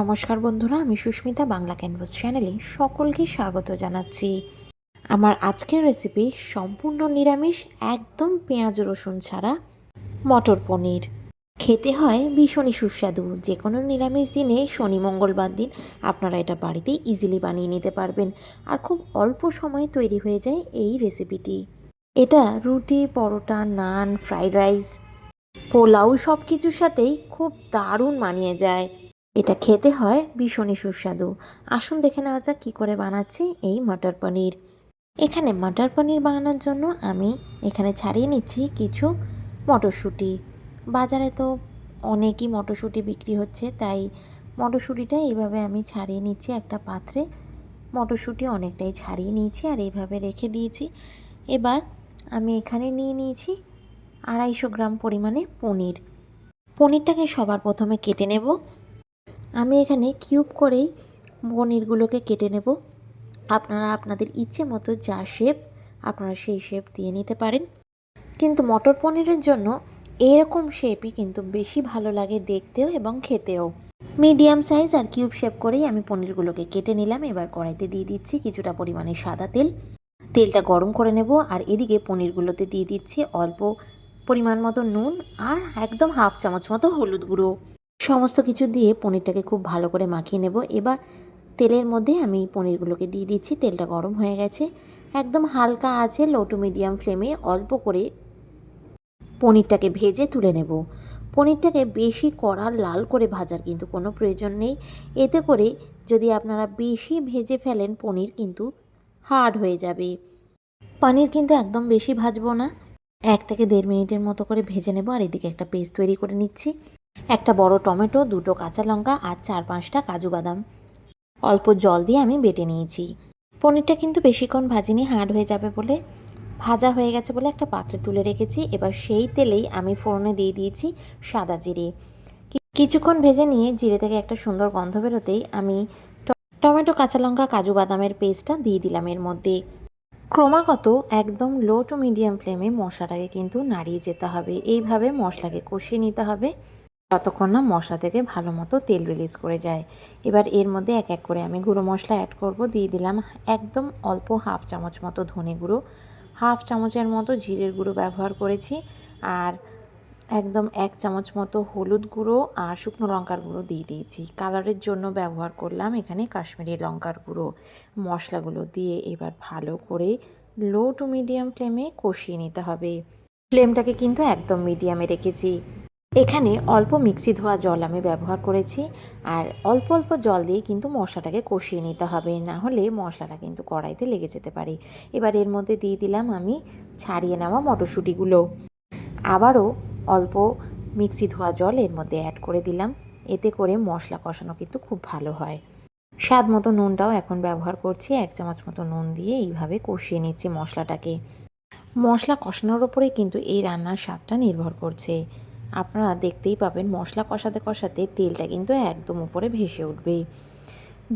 নমস্কার বন্ধুরা, আমি সুস্মিতা বাংলা ক্যানভাস চ্যানেলে সকলকে স্বাগত জানাচ্ছি। আমার আজকের রেসিপি সম্পূর্ণ নিরামিষ, একদম পেঁয়াজ রসুন ছাড়া মটর পনির। খেতে হয় ভীষণই সুস্বাদু যে কোনো নিরামিষ দিনে, শনি, মঙ্গলবার দিন আপনারা এটা বাড়িতেই ইজিলি বানিয়ে নিতে পারবেন। আর খুব অল্প সময়ে তৈরি হয়ে যায় এই রেসিপিটি এটা রুটি, পরোটা, নান ফ্রাইড রাইস পোলাও সব কিছুর সাথেই খুব দারুণ মানিয়ে যায়। এটা খেতে হয় ভীষণই সুস্বাদু। আসুন দেখে নেওয়া যাক কী করে বানাচ্ছি এই মটর পনির। এখানে মটর পনির বানানোর জন্য আমি এখানে ছাড়িয়ে নিচ্ছি কিছু মটরশুঁটি। বাজারে তো অনেকই মটরশুঁটি বিক্রি হচ্ছে, তাই মটরশুঁটিটা এইভাবে আমি ছাড়িয়ে নিচ্ছি একটা পাত্রে। মটরশুঁটি অনেকটাই ছাড়িয়ে নিয়েছি আর এইভাবে রেখে দিয়েছি। এবার আমি এখানে নিয়ে নিয়েছি আড়াইশো গ্রাম পরিমাণে পনির। পনিরটাকে সবার প্রথমে কেটে নেব। আমি এখানে কিউব করেই পনিরগুলোকে কেটে নেব। আপনারা আপনাদের ইচ্ছে মতো যা শেপ আপনারা সেই শেপ দিয়ে নিতে পারেন। কিন্তু মটর পনিরের জন্য এরকম শেপই কিন্তু বেশি ভালো লাগে দেখতেও এবং খেতেও। মিডিয়াম সাইজ আর কিউব শেপ করেই আমি পনিরগুলোকে কেটে নিলাম। এবার কড়াইতে দিয়ে দিচ্ছি কিছুটা পরিমাণে সাদা তেল। তেলটা গরম করে নেব আর এদিকে পনিরগুলোতে দিয়ে দিচ্ছি অল্প পরিমাণ মতো নুন আর একদম হাফ চামচ মতো হলুদ গুঁড়ো। সমস্ত কিছু দিয়ে পনিরটাকে খুব ভালো করে মাখিয়ে নেব। এবার তেলের মধ্যে আমি পনিরগুলোকে দিয়ে দিচ্ছি। তেলটা গরম হয়ে গেছে। একদম হালকা আছে লো টু মিডিয়াম ফ্লেমে অল্প করে পনিরটাকে ভেজে তুলে নেব। পনিরটাকে বেশি কড়া, লাল করে ভাজার কিন্তু কোনো প্রয়োজন নেই। এতে করে যদি আপনারা বেশি ভেজে ফেলেন, পনির কিন্তু হার্ড হয়ে যাবে। পনির কিন্তু একদম বেশি ভাজবো না। এক থেকে দেড় মিনিটের মতো করে ভেজে নেব। আর এদিকে একটা পেস্ট তৈরি করে নিচ্ছি। একটা বড় টমেটো, দুটো কাঁচা লঙ্কা আর চার পাঁচটা কাজু বাদাম। অল্প জল দিয়ে আমি বেটে নিয়েছি। পনিরটা কিন্তু বেশিক্ষণ ভাজিনি, হার্ড হয়ে যাবে বলে। ভাজা হয়ে গেছে বলে একটা পাত্রে তুলে রেখেছি। এবার সেই তেলেই আমি ফোড়নে দিয়ে দিয়েছি সাদা জিরে। কিছুক্ষণ ভেজে নিয়ে জিরে থেকে একটা সুন্দর গন্ধ বেরোতেই আমি টমেটো, কাঁচা লঙ্কা, কাজু বাদামের পেস্টটা দিয়ে দিলাম এর মধ্যে। ক্রমাগত একদম লো টু মিডিয়াম ফ্লেমে মশলাটাকে কিন্তু নাড়িয়ে যেতে হবে। এইভাবে মশলাকে কষিয়ে নিতে হবে। যতক্ষণ না মশলা থেকে ভালো মতো তেল রিলিজ করে যায়। এবার এর মধ্যে এক এক করে আমি গুঁড়ো মশলা অ্যাড করব। দিয়ে দিলাম একদম অল্প হাফ চামচ মতো ধনে গুঁড়ো। হাফ চামচের মতো জিরের গুঁড়ো ব্যবহার করেছি। আর একদম এক চামচ মতো হলুদ গুঁড়ো আর শুকনো লঙ্কার গুঁড়ো দিয়ে দিয়েছি। কালারের জন্য ব্যবহার করলাম এখানে কাশ্মীরি লঙ্কার গুঁড়ো। মশলাগুলো দিয়ে এবার ভালো করে লো টু মিডিয়াম ফ্লেমে কষিয়ে নিতে হবে। ফ্লেমটাকে কিন্তু একদম মিডিয়ামে রেখেছি। এখানে অল্প মিক্সি ধোয়া জল আমি ব্যবহার করেছি আর অল্প অল্প জল দিয়ে কিন্তু মশলাটাকে কষিয়ে নিতে হবে। না হলে মশলাটা কিন্তু কড়াইতে লেগে যেতে পারে। এবার এর মধ্যে দিয়ে দিলাম আমি ছাড়িয়ে নেওয়া মটরশুঁটিগুলো। আবারও অল্প মিক্সি ধোয়া জল এর মধ্যে অ্যাড করে দিলাম। এতে করে মশলা কষানো কিন্তু খুব ভালো হয়। স্বাদ মতো নুনটাও এখন ব্যবহার করছি। এক চামচ মতো নুন দিয়ে এইভাবে কষিয়ে নিচ্ছি মশলাটাকে। মশলা কষানোর ওপরেই কিন্তু এই রান্নার স্বাদটা নির্ভর করছে। আপনারা দেখতেই পাবেন মশলা কষাতে কষাতে তেলটা কিন্তু একদম উপরে ভেসে উঠবে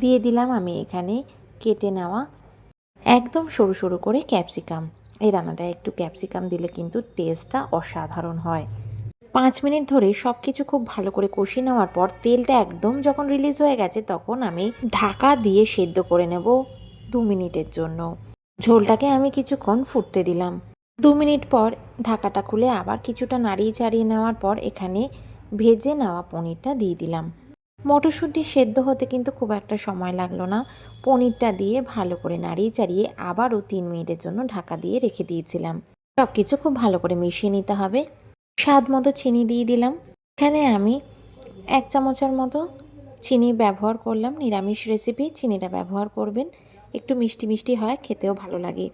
দিয়ে দিলাম আমি এখানে কেটে নেওয়া একদম সরু সরু করে ক্যাপসিকাম। এই রান্নাটায় একটু ক্যাপসিকাম দিলে কিন্তু টেস্টটা অসাধারণ হয়। পাঁচ মিনিট ধরে সব কিছু খুব ভালো করে কষিয়ে নেওয়ার পর তেলটা একদম যখন রিলিজ হয়ে গেছে তখন আমি ঢাকা দিয়ে সেদ্ধ করে নেব দু মিনিটের জন্য। ঝোলটাকে আমি কিছুক্ষণ ফুটতে দিলাম। দু মিনিট পর ঢাকাটা খুলে আবার কিছুটা নাড়িয়ে চাড়িয়ে নেওয়ার পর এখানে ভেজে নেওয়া পনিরটা দিয়ে দিলাম। মটরশুঁটি সেদ্ধ হতে কিন্তু খুব একটা সময় লাগল না। পনিরটা দিয়ে ভালো করে নাড়িয়ে চাড়িয়ে আবারও তিন মিনিটের জন্য ঢাকা দিয়ে রেখে দিয়েছিলাম। সব কিছু খুব ভালো করে মিশিয়ে নিতে হবে। স্বাদ মতো চিনি দিয়ে দিলাম। এখানে আমি এক চামচের মতো চিনি ব্যবহার করলাম। নিরামিষ রেসিপি চিনিটা ব্যবহার করবেন। একটু মিষ্টি মিষ্টি হয়, খেতেও ভালো লাগে।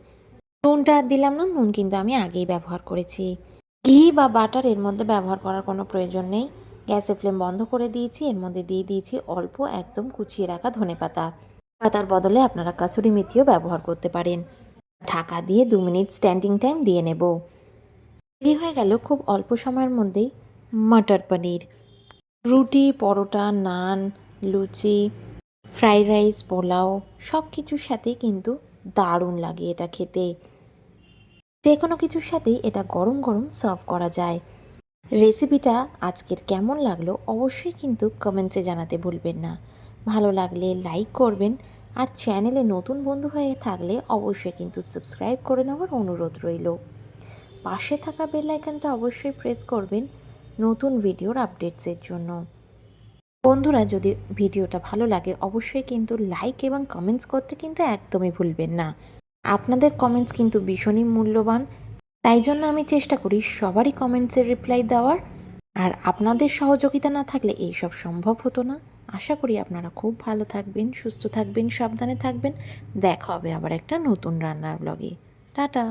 নুনটা দিলাম না, নুন কিন্তু আমি আগেই ব্যবহার করেছি। ঘি বা বাটার এর মধ্যে ব্যবহার করার কোনো প্রয়োজন নেই। গ্যাসের ফ্লেম বন্ধ করে দিয়েছি, এর মধ্যে দিয়ে দিয়েছি অল্প একদম কুচিয়ে রাখা ধনে পাতা। পাতার বদলে আপনারা কাসুরি মেথিও ব্যবহার করতে পারেন। ঢাকা দিয়ে দু মিনিট স্ট্যান্ডিং টাইম দিয়ে নেব। রেডি হয়ে গেল খুব অল্প সময়ের মধ্যেই মটর পনির। রুটি, পরোটা, নান, লুচি, ফ্রাইড রাইস, পোলাও সব কিছুর সাথে কিন্তু দারুণ লাগে এটা খেতে। যে কোনো কিছুর সাথেই এটা গরম গরম সার্ভ করা যায়। রেসিপিটা আজকের কেমন লাগল অবশ্যই কিন্তু কমেন্টসে জানাতে ভুলবেন না। ভালো লাগলে লাইক করবেন আর চ্যানেলে নতুন বন্ধু হয়ে থাকলে অবশ্যই কিন্তু সাবস্ক্রাইব করে নেওয়ার অনুরোধ রইল। পাশে থাকা বেল আইকনটা অবশ্যই প্রেস করবেন নতুন ভিডিওর আপডেটসের জন্য। বন্ধুরা, যদি ভিডিওটা ভালো লাগে, অবশ্যই কিন্তু লাইক এবং কমেন্টস করতে কিন্তু একদমই ভুলবেন না। আপনাদের কমেন্টস কিন্তু ভীষণই মূল্যবান। তাই জন্য আমি চেষ্টা করি সবারই কমেন্টসের রিপ্লাই দেওয়ার। আর আপনাদের সহযোগিতা না থাকলে এইসব সম্ভব হতো না। আশা করি আপনারা খুব ভালো থাকবেন, সুস্থ থাকবেন, সাবধানে থাকবেন। দেখা হবে আবার একটা নতুন রান্নার ব্লগে টাটা!